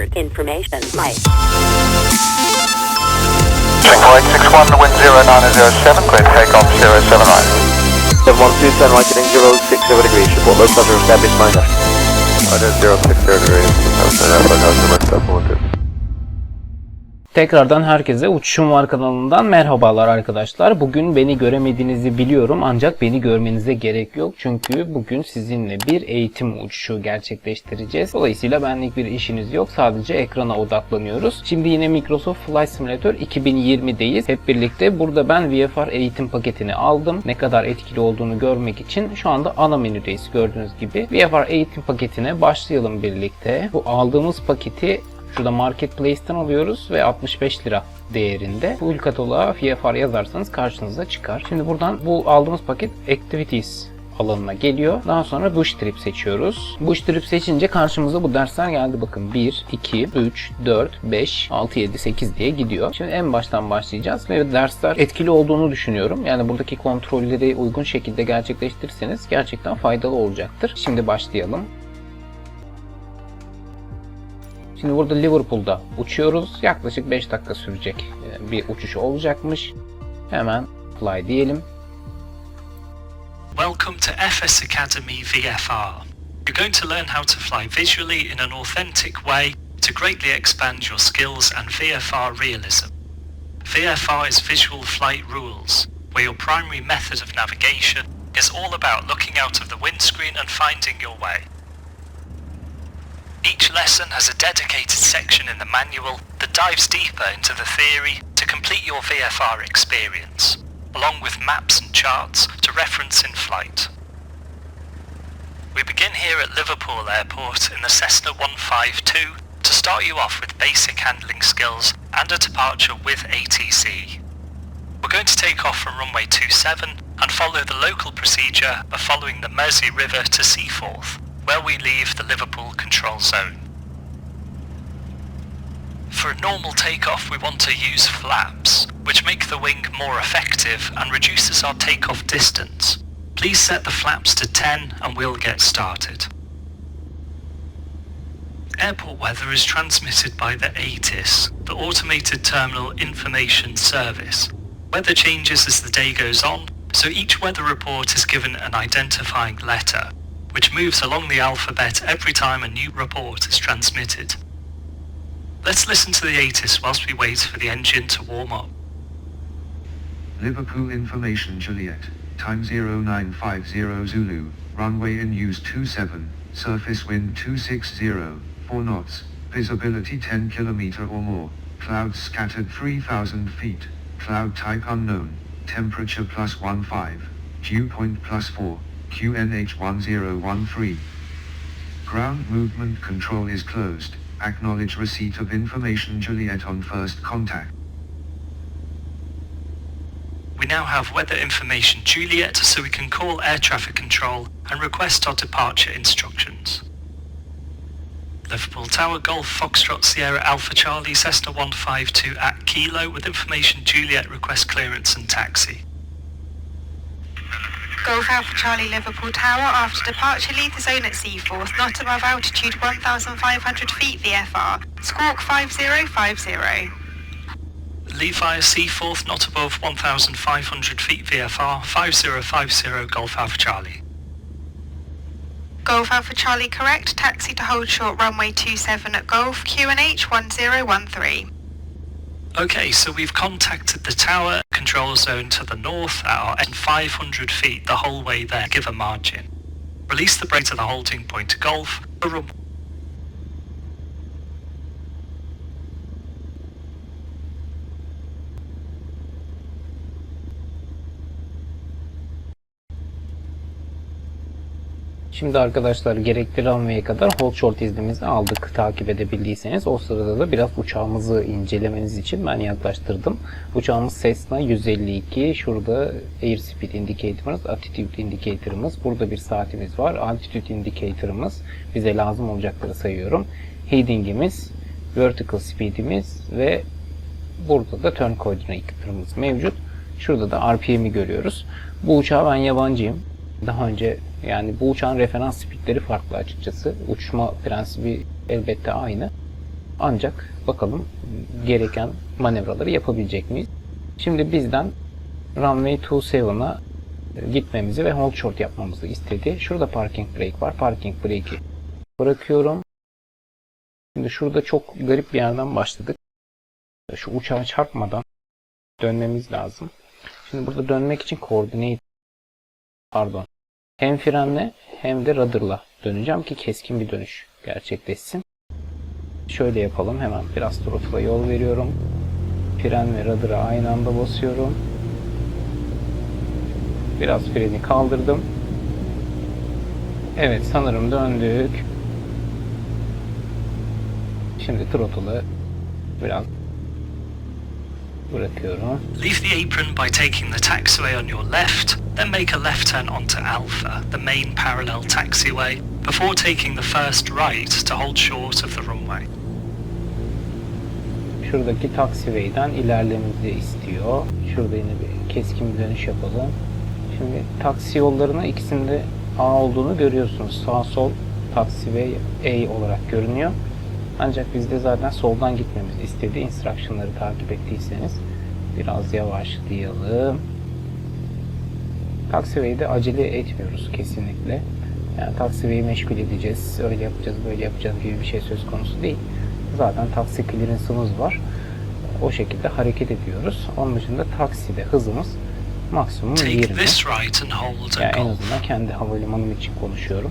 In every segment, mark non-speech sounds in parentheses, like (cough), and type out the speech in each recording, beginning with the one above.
alert information. Mike. Checkpoint 61, wind 0907, clear to take off 07 right. 712, turn right heading 060 degrees, report low pressure established minor. I did 060 degrees, I was in Alpha, I was in myself, wanted. Tekrardan herkese Uçuşum Var kanalından merhabalar arkadaşlar. Bugün beni göremediğinizi biliyorum ancak beni görmenize gerek yok. Çünkü bugün sizinle bir eğitim uçuşu gerçekleştireceğiz. Dolayısıyla benlik bir işiniz yok. Sadece ekrana odaklanıyoruz. Şimdi yine Microsoft Flight Simulator 2020'deyiz. Hep birlikte burada ben VFR eğitim paketini aldım. Ne kadar etkili olduğunu görmek için şu anda ana menüdeyiz gördüğünüz gibi. VFR eğitim paketine başlayalım birlikte. Bu aldığımız paketi Şurada Marketplace'ten alıyoruz ve 65 lira değerinde. Full kataloğa VFR yazarsanız karşınıza çıkar. Şimdi buradan bu aldığımız paket Activities alanına geliyor. Daha sonra Trip seçiyoruz. Trip seçince karşımıza bu dersler geldi. Bakın 1, 2, 3, 4, 5, 6, 7, 8 diye gidiyor. Şimdi en baştan başlayacağız ve dersler etkili olduğunu düşünüyorum. Yani buradaki kontrolleri uygun şekilde gerçekleştirirseniz gerçekten faydalı olacaktır. Şimdi başlayalım. Şimdi burada Liverpool'da uçuyoruz. Yaklaşık 5 dakika sürecek e, bir uçuş olacakmış. Hemen fly diyelim. Welcome to FS Academy VFR. You're going to learn how to fly visually in an authentic way to greatly expand your skills and VFR realism. VFR is Visual Flight Rules, where your primary method of navigation is all about looking out of the windscreen and finding your way. Each lesson has a dedicated section in the manual that dives deeper into the theory to complete your VFR experience, along with maps and charts to reference in flight. We begin here at Liverpool Airport in the Cessna 152 to start you off with basic handling skills and a departure with ATC. We're going to take off from runway 27 and follow the local procedure of following the Mersey River to Seaforth, where we leave the Liverpool control zone. For a normal takeoff, we want to use flaps, which make the wing more effective and reduces our takeoff distance. Please set the flaps to 10 and we'll get started. Airport weather is transmitted by the ATIS, the Automated Terminal Information Service. Weather changes as the day goes on, so each weather report is given an identifying letter, which moves along the alphabet every time a new report is transmitted. Let's listen to the ATIS whilst we wait for the engine to warm up. Liverpool Information Juliet, time 0950 Zulu, runway in use 27, surface wind 260, 4 knots, visibility 10 kilometer or more, clouds scattered 3000 feet, cloud type unknown, temperature plus 15, dew point plus 4, QNH 1013. Ground movement control is closed, acknowledge receipt of information Juliet on first contact. We now have weather information Juliet so we can call air traffic control and request our departure instructions. Liverpool Tower Golf Foxtrot Sierra Alpha Charlie Cessna 152 at Kilo with information Juliet request clearance and taxi. Golf Alpha Charlie Liverpool Tower after departure leave the zone at Seaforth, not above altitude 1,500 feet VFR. Squawk 5050. Leave via Seaforth not above 1,500 feet VFR 5050 Golf Alpha Charlie. Golf Alpha Charlie correct, taxi to hold short runway 27 at Golf, QNH 1013. Okay, so we've contacted the tower control zone to the north at our 500 feet the whole way there, give a margin. Release the brake to the halting point to Golf, Şimdi arkadaşlar gerekli runway'e kadar hold short iznimizi aldık takip edebildiyseniz. O sırada da biraz uçağımızı incelemeniz için ben yaklaştırdım. Uçağımız Cessna 152. Şurada airspeed indicator'ımız, attitude indicator'ımız. Burada bir saatimiz var. Altitude indicator'ımız bize lazım olacakları sayıyorum. Heading'imiz, vertical speed'imiz ve burada da turn coordinator'ımız mevcut. Şurada da RPM'i görüyoruz. Bu uçağa ben yabancıyım. Daha önce yani bu uçağın referans speedleri farklı açıkçası. Uçma prensibi elbette aynı. Ancak bakalım gereken manevraları yapabilecek miyiz? Şimdi bizden runway 27'a gitmemizi ve hold short yapmamızı istedi. Şurada parking brake var. Parking brake'i bırakıyorum. Şimdi şurada çok garip bir yerden başladık. Şu uçağa çarpmadan dönmemiz lazım. Şimdi burada dönmek için koordinate pardon. Hem frenle hem de rudder'la döneceğim ki keskin bir dönüş gerçekleşsin. Şöyle yapalım. Hemen biraz throttle'a yol veriyorum. Fren ve rudder'a aynı anda basıyorum. Biraz freni kaldırdım. Evet sanırım döndük. Şimdi throttle'ı biraz bırakıyorum. Leave the apron by taking the taxiway on your left, then make a left turn onto Alpha, the main parallel taxiway, before taking the first right to hold short of the runway. Şuradaki taxiway'den ilerlememizi istiyor. Şurada yine bir keskin bir dönüş yapalım. Şimdi taksi yollarına ikisinde A olduğunu görüyorsunuz. Sağ sol taxiway A olarak görünüyor. Ancak bizde zaten soldan gitmemiz istedi. Instruction'ları takip ettiyseniz biraz yavaşlayalım. Taxiway'de acele etmiyoruz kesinlikle. Yani taxiway'i meşgul edeceğiz, öyle yapacağız, böyle yapacağız gibi bir şey söz konusu değil. Zaten taksi clearance'ımız var. O şekilde hareket ediyoruz. Onun dışında takside hızımız maksimum Take 20. this right and hold Yani en azından kendi havalimanım için konuşuyorum.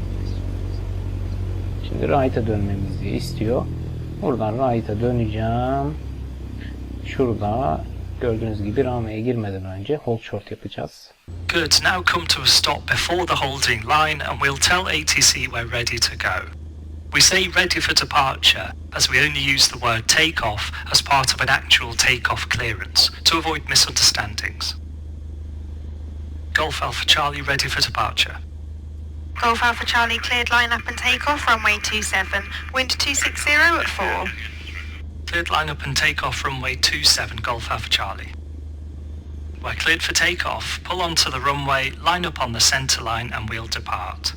Şimdi right'a dönmemizi istiyor. Buradan right'a döneceğim. Şurada gördüğünüz gibi girmeden önce hold short yapacağız. Good, now come to a stop before the holding line and we'll tell ATC we're ready to go. We say ready for departure as we only use the word takeoff as part of an actual takeoff clearance to avoid misunderstandings. Golf Alpha Charlie ready for departure. Golf Alpha Charlie cleared line up and take off runway 27, wind 260 at 4. Cleared line up and take off runway 27 Golf Alpha Charlie. We're cleared for takeoff. Pull onto the runway, line up on the centre line and we'll depart.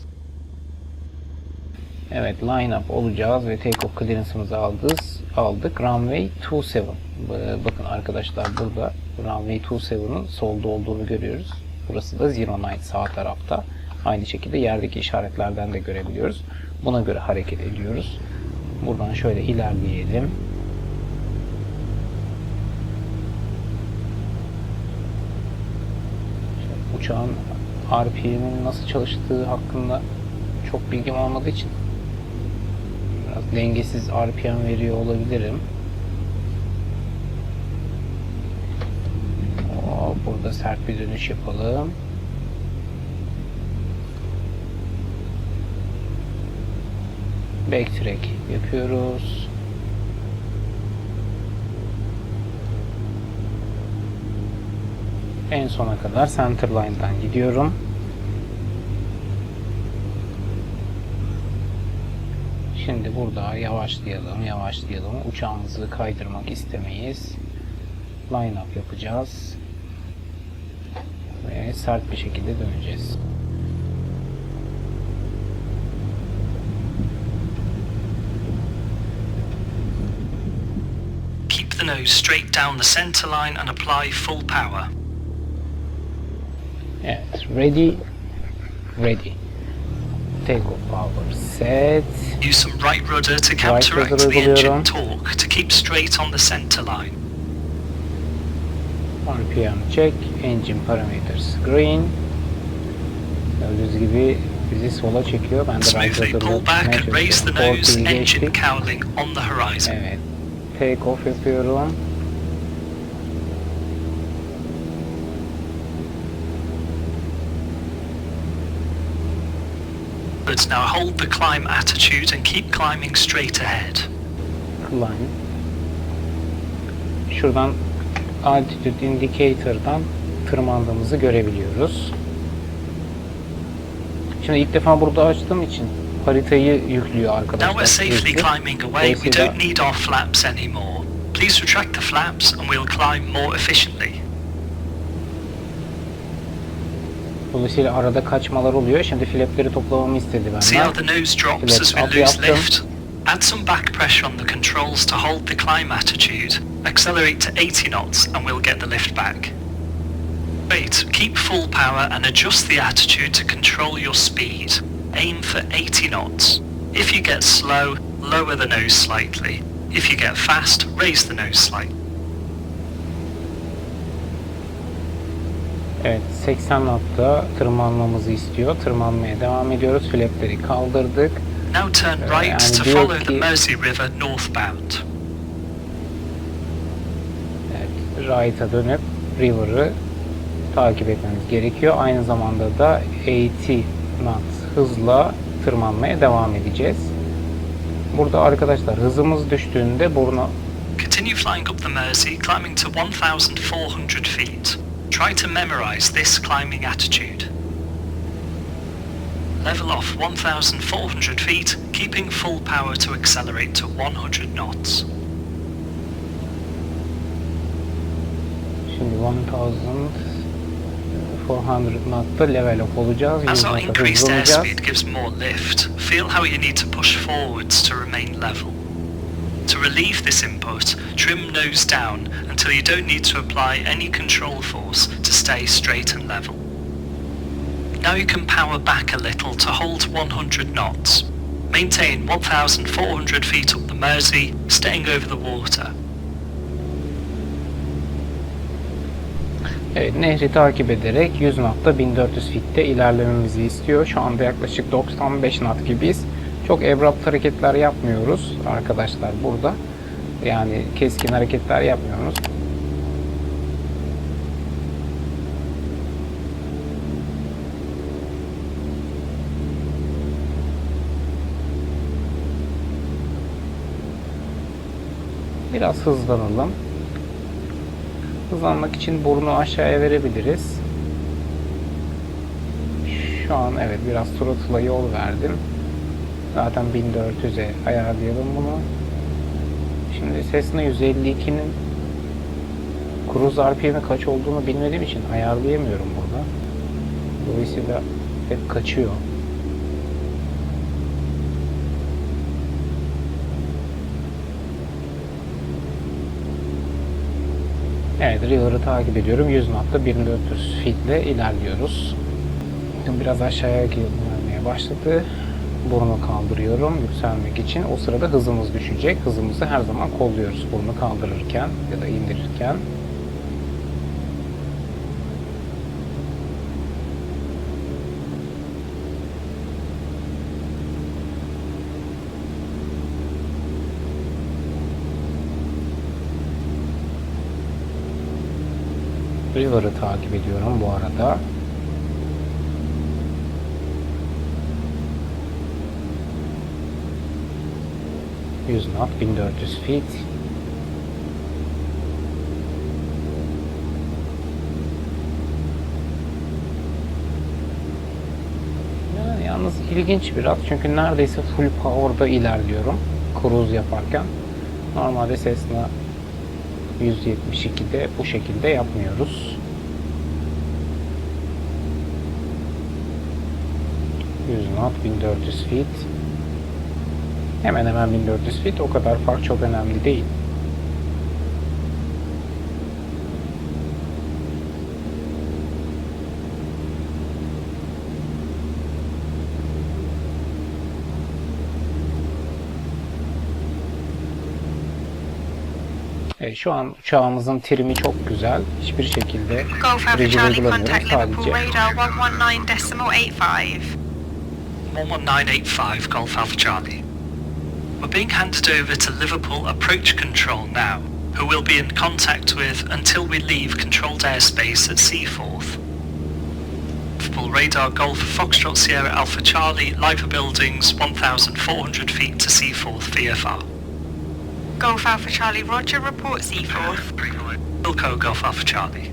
Evet line up olacağız ve take off clearance'ımızı aldık. aldık. Runway 27. Ba- Bakın arkadaşlar burada runway 27'ın solda olduğunu görüyoruz. Burası da zero nine sağ tarafta. Aynı şekilde yerdeki işaretlerden de görebiliyoruz. Buna göre hareket ediyoruz. Buradan şöyle ilerleyelim. Uçağın RPM'in nasıl çalıştığı hakkında çok bilgim olmadığı için biraz dengesiz RPM veriyor olabilirim. Burada sert bir dönüş yapalım. Backtrack yapıyoruz. En sona kadar centerline'dan gidiyorum. Şimdi burada yavaşlayalım, yavaşlayalım. Uçağımızı kaydırmak istemeyiz. Line up yapacağız. Ve sert bir şekilde döneceğiz. The nose straight down the centre line and apply full power. Evet, ready, ready. Take off power set. Use some right rudder to counteract rudder the engine torque to keep straight on the centre line. RPM check, engine parameters green. Gördüğünüz gibi bizi sola çekiyor. Ben de right Smoothly pull back and raise the nose, engine cowling on the horizon. Evet. Take off yapıyorum. Now hold the climb attitude and keep climbing straight ahead. Climb. Şuradan altitude indicator'dan tırmandığımızı görebiliyoruz. Şimdi ilk defa burada açtığım için haritayı yüklüyor Now we're safely climbing away, we don't need our flaps anymore. Please retract the flaps and we'll climb more efficiently. Dolayısıyla arada kaçmalar oluyor. Şimdi flapleri toplamamı istedi See how the nose drops as we lose lift? Add some back pressure on the controls to hold the climb attitude. Accelerate to 80 knots and we'll get the lift back. Great, keep full power and adjust the attitude to control your speed. Aim for 80 knots. If you get slow, lower the nose slightly. If you get fast, raise the nose slightly. Evet 80 knotta tırmanmamızı istiyor. Tırmanmaya devam ediyoruz. Flapleri kaldırdık. Now turn Uh, right and to follow the ki- Mersey River northbound. Evet, right'a dönüp river'ı takip etmemiz gerekiyor. Aynı zamanda da 80 knot hızla tırmanmaya devam edeceğiz. Burada arkadaşlar hızımız düştüğünde burnu Continue flying up the Mersey, climbing to 1,400 feet. Try to memorize this climbing attitude. Level off 1,400 feet, keeping full power to accelerate to 100 knots. şimdi 1400 knotta level up olacağız. As our increased airspeed gives more lift, feel how you need to push forwards to remain level. To relieve this input, trim nose down until you don't need to apply any control force to stay straight and level. Now you can power back a little to hold 100 knots. Maintain 1,400 feet up the Mersey, staying over the water. Evet, nehri takip ederek 100 knotta 1400 fitte ilerlememizi istiyor. Şu anda yaklaşık 95 knot gibiyiz. Çok ebrupt hareketler yapmıyoruz arkadaşlar burada. Yani keskin hareketler yapmıyoruz. Biraz hızlanalım. Hızlanmak için burnu aşağıya verebiliriz. Şu an evet biraz throttle'a yol verdim. Zaten 1400'e ayarlayalım bunu. Şimdi Cessna 152'nin cruise RPM'i kaç olduğunu bilmediğim için ayarlayamıyorum burada. Dolayısıyla hep kaçıyor. Evet, River'ı takip ediyorum. 100 knotta 1400 feet ile ilerliyoruz. Şimdi biraz aşağıya gelmeye başladı. Burnu kaldırıyorum yükselmek için. O sırada hızımız düşecek. Hızımızı her zaman kolluyoruz burnu kaldırırken ya da indirirken. River'ı takip ediyorum bu arada. Yüz knot, 1400 feet. Yani yalnız ilginç biraz çünkü neredeyse full power'da ilerliyorum cruise yaparken. Normalde Cessna 172'de bu şekilde yapmıyoruz. 100 knot 1400 feet. Hemen hemen 1400 feet. O kadar fark çok önemli değil. Evet, şu an uçağımızın trimi çok güzel. Hiçbir şekilde Golf Alpha rejim Charlie uygulamıyoruz. contact Liverpool Sadece radar 119.85. 11985 Golf Alpha Charlie. We're being handed over to Liverpool Approach Control now, who we'll be in contact with until we leave controlled airspace at Seaforth. Liverpool Radar Golf Foxtrot Sierra Alpha Charlie, Liver Buildings, 1,400 feet to Seaforth VFR. Golf Alpha Charlie Roger, report Seaforth. Wilco Golf Alpha Charlie.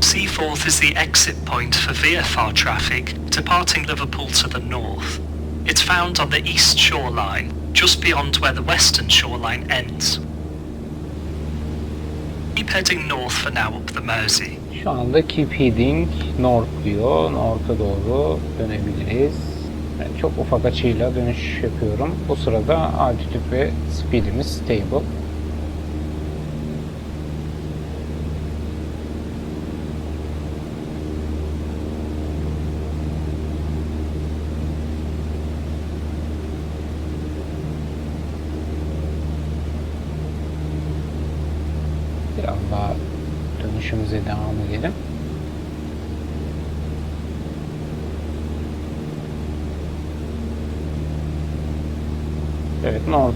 Seaforth is the exit point for VFR traffic departing Liverpool to the north. It's found on the east shoreline, just beyond where the western shoreline ends. Keep heading north for now up the Mersey. Şu anda keep heading north diyor. North'a doğru dönebiliriz. Çok ufak açıyla dönüş yapıyorum. Bu sırada altitude ve speedimiz stable. Biraz daha dönüşümüze devam edelim.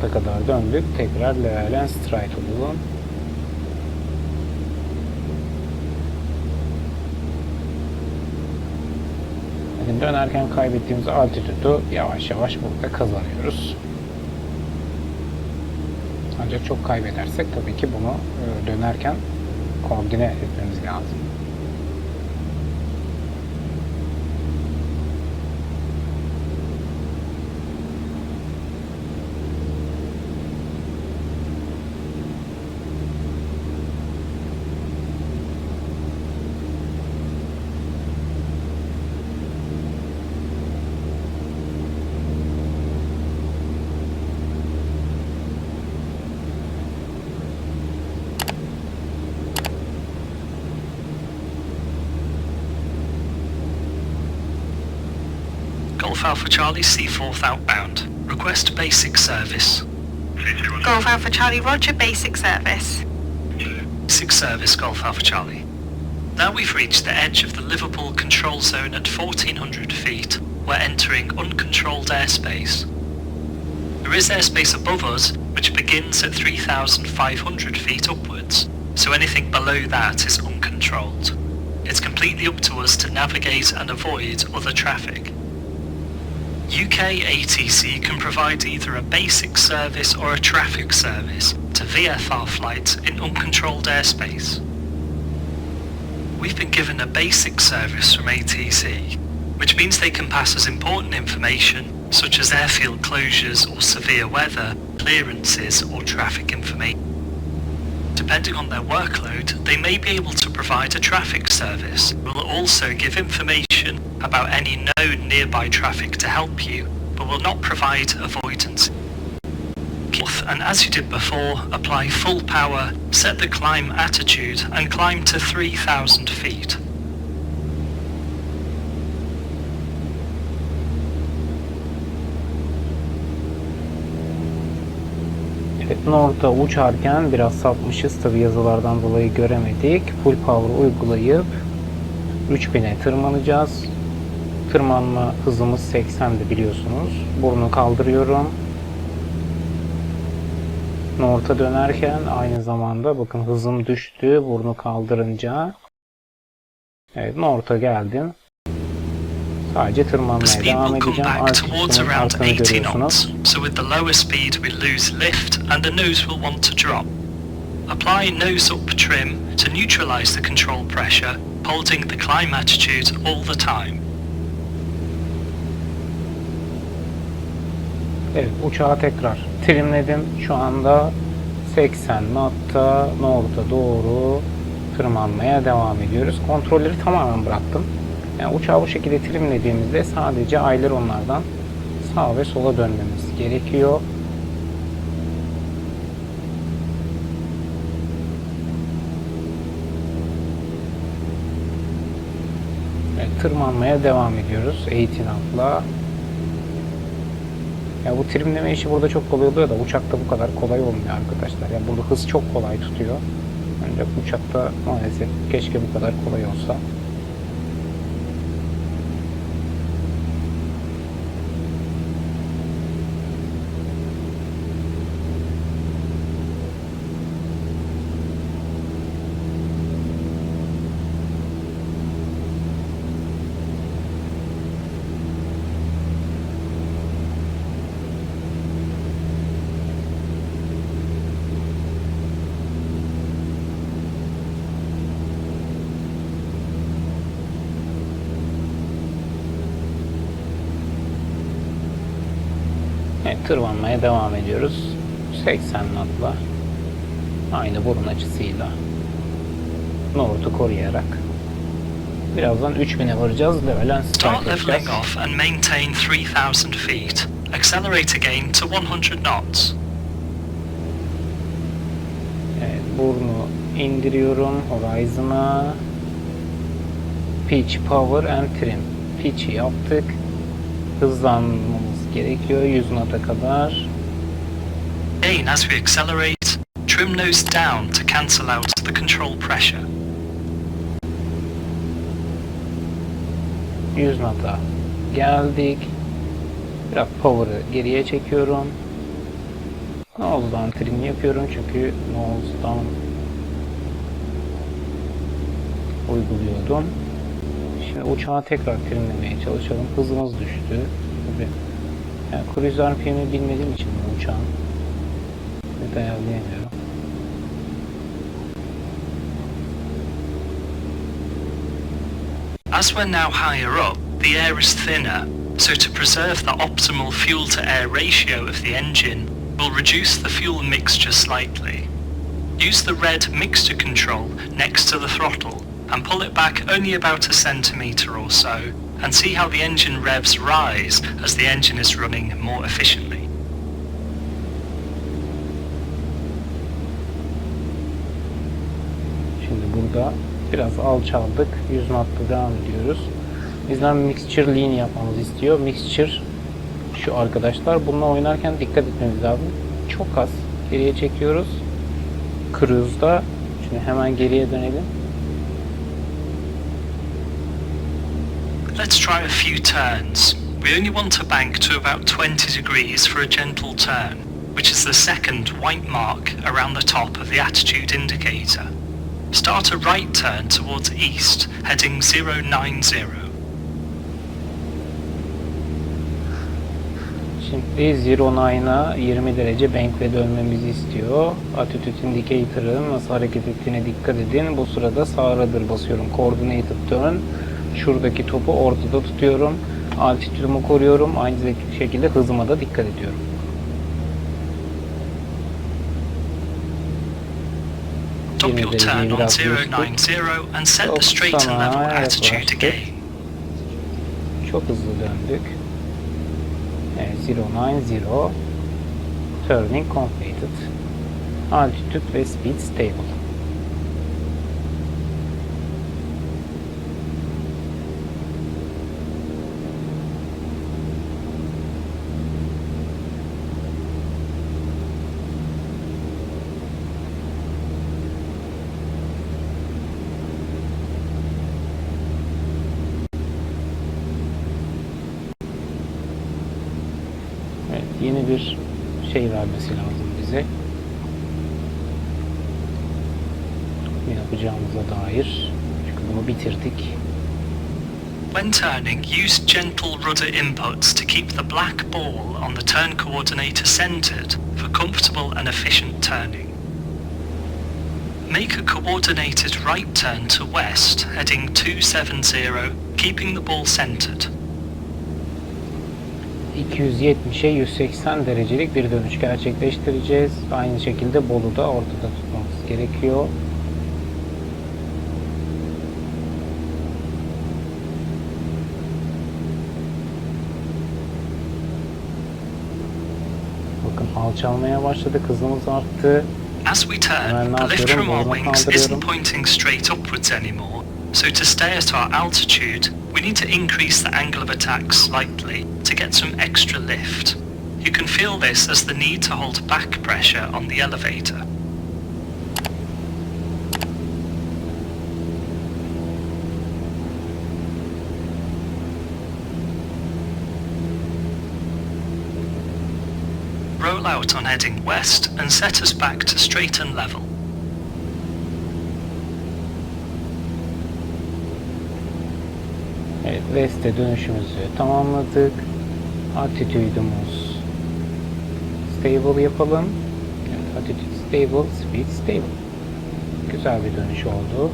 North'a kadar döndük. Tekrar Lealen Stride olalım. Dönerken kaybettiğimiz altitude'u yavaş yavaş burada kazanıyoruz. Ancak çok kaybedersek tabii ki bunu e, dönerken koordine etmemiz lazım. Alpha Charlie C4th outbound. Request basic service. Golf Alpha Charlie Roger, basic service. Basic service Golf Alpha Charlie. Now we've reached the edge of the Liverpool control zone at 1400 feet. We're entering uncontrolled airspace. There is airspace above us which begins at 3500 feet upwards, so anything below that is uncontrolled. It's completely up to us to navigate and avoid other traffic. UK ATC can provide either a basic service or a traffic service to VFR flights in uncontrolled airspace. We've been given a basic service from ATC, which means they can pass us important information such as airfield closures or severe weather, clearances or traffic information. Depending on their workload, they may be able to provide a traffic service. Will also give information about any known nearby traffic to help you, but will not provide avoidance. And as you did before, apply full power, set the climb attitude, and climb to 3,000 feet. North'a uçarken biraz sapmışız. Tabi yazılardan dolayı göremedik. Full power uygulayıp 3000'e tırmanacağız. Tırmanma hızımız 80'di biliyorsunuz. Burnu kaldırıyorum. North'a dönerken aynı zamanda bakın hızım düştü. Burnu kaldırınca. Evet North'a geldim. Sadece tırmanmaya devam edeceğim. arkanı 80 görüyorsunuz. so with the lower speed we lose lift and the nose will want to drop. Apply nose up trim to neutralize the control pressure, holding the climb attitude all the time. Evet uçağı tekrar trimledim. Şu anda 80 knotta North'a doğru tırmanmaya devam ediyoruz. Kontrolleri tamamen bıraktım. Yani uçağı bu şekilde trimlediğimizde sadece aileronlardan sağa ve sola dönmemiz gerekiyor. Evet, tırmanmaya devam ediyoruz. 18 knotla. Ya bu trimleme işi burada çok kolay oluyor da uçakta bu kadar kolay olmuyor arkadaşlar. Ya burada hız çok kolay tutuyor. Ancak uçakta maalesef keşke bu kadar kolay olsa. Tırmanmaya devam ediyoruz. 80 knotla. Aynı burun açısıyla. North'u koruyarak. Birazdan 3000'e varacağız. Level and Start leveling off and maintain 3000 feet. Accelerate again to 100 knots. Evet, burnu indiriyorum Horizon'a. Pitch, Power and Trim. Pitch'i yaptık. Hızlanmamız gerekiyor 100 knot'a kadar. Again, as we accelerate, trim nose down to cancel out the control pressure. 100 knot'a geldik. Biraz power'ı geriye çekiyorum. Nose'dan trim yapıyorum çünkü nose'dan uyguluyordum. Şimdi uçağı tekrar trimlemeye çalışalım. Hızımız düştü. Tabii. Yani RPM'i bilmediğim için bu uçağın. As we're now higher up, the air is thinner, so to preserve the optimal fuel to air ratio of the engine, we'll reduce the fuel mixture slightly. Use the red mixture control next to the throttle and pull it back only about a centimetre or so and see how the engine revs rise as the engine is running more efficiently. Şimdi burada biraz alçaldık. 100 knot'la devam ediyoruz. Bizden mixture lean yapmamızı istiyor. Mixture şu arkadaşlar. Bununla oynarken dikkat etmemiz lazım. Çok az geriye çekiyoruz. Cruise'da. Şimdi hemen geriye dönelim. Let's try a few turns. We only want to bank to about 20 degrees for a gentle turn, which is the second white mark around the top of the attitude indicator. Start a right turn towards east, heading 090. Şimdi 09'a 20 derece bankle dönmemizi istiyor. Attitude indicator'ın nasıl hareket ettiğine dikkat edin. Bu sırada sağa rudder basıyorum. Coordinated turn. Şuradaki topu ortada tutuyorum. Altitude'umu koruyorum. Aynı şekilde hızıma da dikkat ediyorum. Stop your turn on biraz büyüttük. 090 and set the straight and level attitude again. Çok hızlı döndük. Evet, 090 Turning completed. Altitude ve speed stable. Bir şey vermesi lazım bize. Ne yapacağımıza dair. Çünkü bunu bitirdik. When turning, use gentle rudder inputs to keep the black ball on the turn coordinator centered for comfortable and efficient turning. Make a coordinated right turn to west, heading 270, keeping the ball centered. 270'e 180 derecelik bir dönüş gerçekleştireceğiz. Aynı şekilde Bolu'da ortada tutmamız gerekiyor. Bakın alçalmaya başladı. Hızımız arttı. As we turn, the Boynumu wings isn't pointing straight upwards anymore, so to stay at our altitude, we need to increase the angle of attack slightly to get some extra lift. You can feel this as the need to hold back pressure on the elevator. Roll out on heading west and set us back to straight and level. Evet, West'e dönüşümüzü tamamladık. Attitude'umuz stable yapalım. Evet, attitude stable, speed stable. Güzel bir dönüş oldu.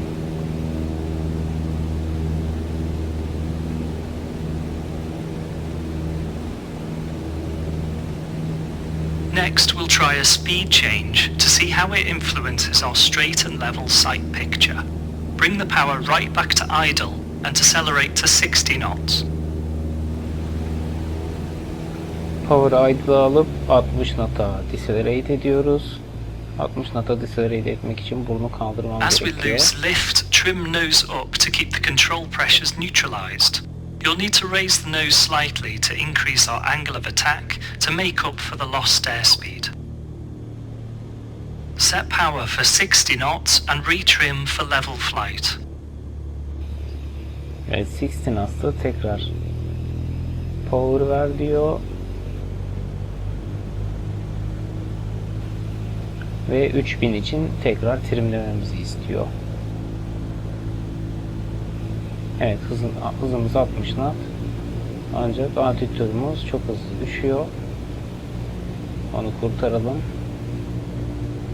Next, we'll try a speed change to see how it influences our straight and level sight picture. Bring the power right back to idle and decelerate to 60 knots. Power idle'ı alıp 60 nata decelerate ediyoruz. 60 nata decelerate etmek için burnu kaldırmam As we lose lift, trim nose up to keep the control pressures neutralized. You'll need to raise the nose slightly to increase our angle of attack to make up for the lost airspeed. Set power for 60 knots and retrim for level flight. Evet 60 knots'ta tekrar power ver diyor. Ve 3000 için tekrar trimlememizi istiyor. Evet hızın, hızımız 60 knot. Ancak altitudumuz çok hızlı düşüyor. Onu kurtaralım.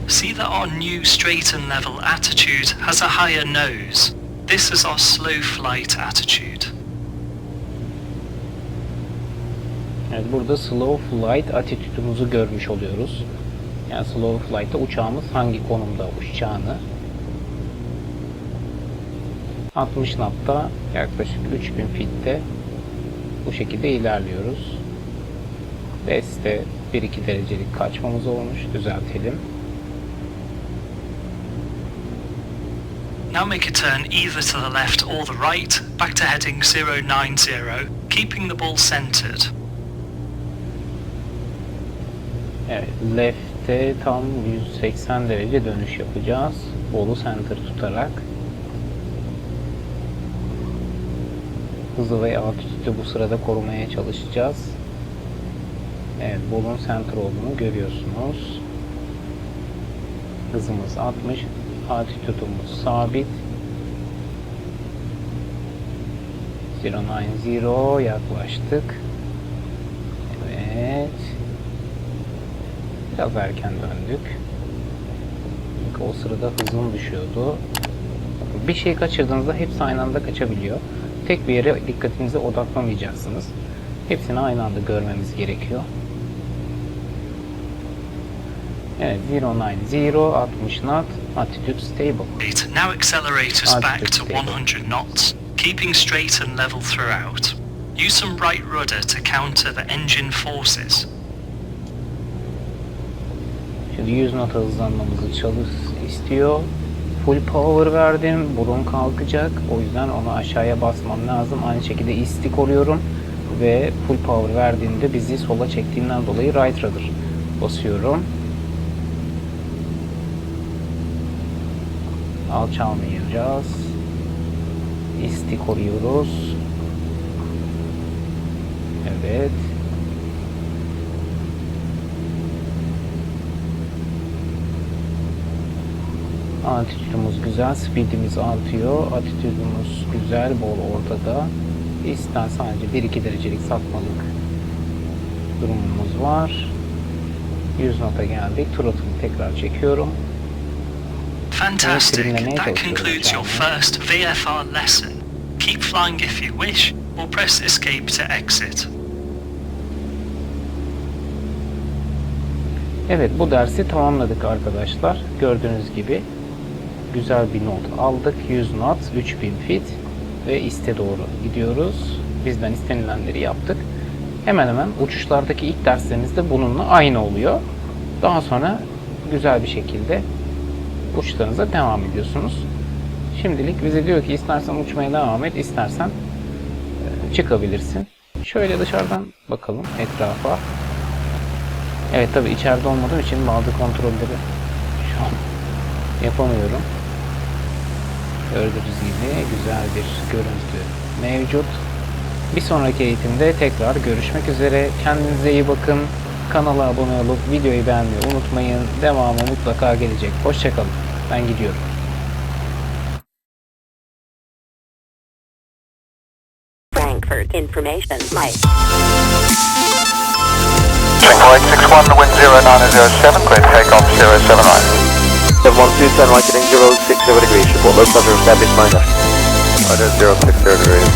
See that our new straight and level attitude has a higher nose. This is our slow flight attitude. Evet burada slow flight attitude'umuzu görmüş oluyoruz. Yani slow flight'ta uçağımız hangi konumda uçacağını 60 knot'ta yaklaşık 3000 feet'te bu şekilde ilerliyoruz. Beste 1-2 derecelik kaçmamız olmuş. Düzeltelim. Now make a turn either to the left or the right, back to heading 090, keeping the ball centered. Evet, left'te tam 180 derece dönüş yapacağız. Bolu center tutarak. Hızı ve altitude bu sırada korumaya çalışacağız. Evet, bolun center olduğunu görüyorsunuz. Hızımız 60, altitudumuz sabit. 090 yaklaştık. Evet. Biraz erken döndük. Çünkü o sırada hızım düşüyordu. Bir şey kaçırdığınızda hepsi aynı anda kaçabiliyor. Tek bir yere dikkatinizi odaklamayacaksınız. Hepsini aynı anda görmemiz gerekiyor. Evet 090 60 knot attitude stable. Now accelerate us back to Altitude stable. 100 knots, keeping straight and level throughout. Use some right rudder to counter the engine forces. Şimdi 100 knot hızlanmamızı çalış istiyor. Full power verdim. Burun kalkacak. O yüzden onu aşağıya basmam lazım. Aynı şekilde isti koruyorum. Ve full power verdiğimde bizi sola çektiğinden dolayı right rudder basıyorum. Alçalmayacağız. İsti koruyoruz. Evet. Altitudumuz güzel, speedimiz artıyor. Attitudumuz güzel, bol ortada. İsten sadece 1-2 derecelik sapmalık durumumuz var. 100 nota geldik. Throttle'ı tekrar çekiyorum. Fantastic. That concludes your first VFR lesson. Keep flying if you wish, or press escape to exit. Evet bu dersi tamamladık arkadaşlar. Gördüğünüz gibi güzel bir not aldık. 100 knot, 3000 feet ve iste doğru gidiyoruz. Bizden istenilenleri yaptık. Hemen hemen uçuşlardaki ilk dersleriniz de bununla aynı oluyor. Daha sonra güzel bir şekilde uçuşlarınıza devam ediyorsunuz. Şimdilik bize diyor ki istersen uçmaya devam et, istersen e, çıkabilirsin. Şöyle dışarıdan bakalım etrafa. Evet tabi içeride olmadığım için bazı kontrolleri şu an (laughs) yapamıyorum. Gördüğünüz gibi güzel bir görüntü mevcut. Bir sonraki eğitimde tekrar görüşmek üzere. Kendinize iyi bakın. Kanala abone olup videoyu beğenmeyi unutmayın. Devamı mutlaka gelecek. Hoşçakalın. Ben gidiyorum. Frankfurt Information Mike. Tango 861, wind 0907, clear takeoff 079. 712, turn right heading 060 degrees. Report low pressure established minor. I did 060 degrees.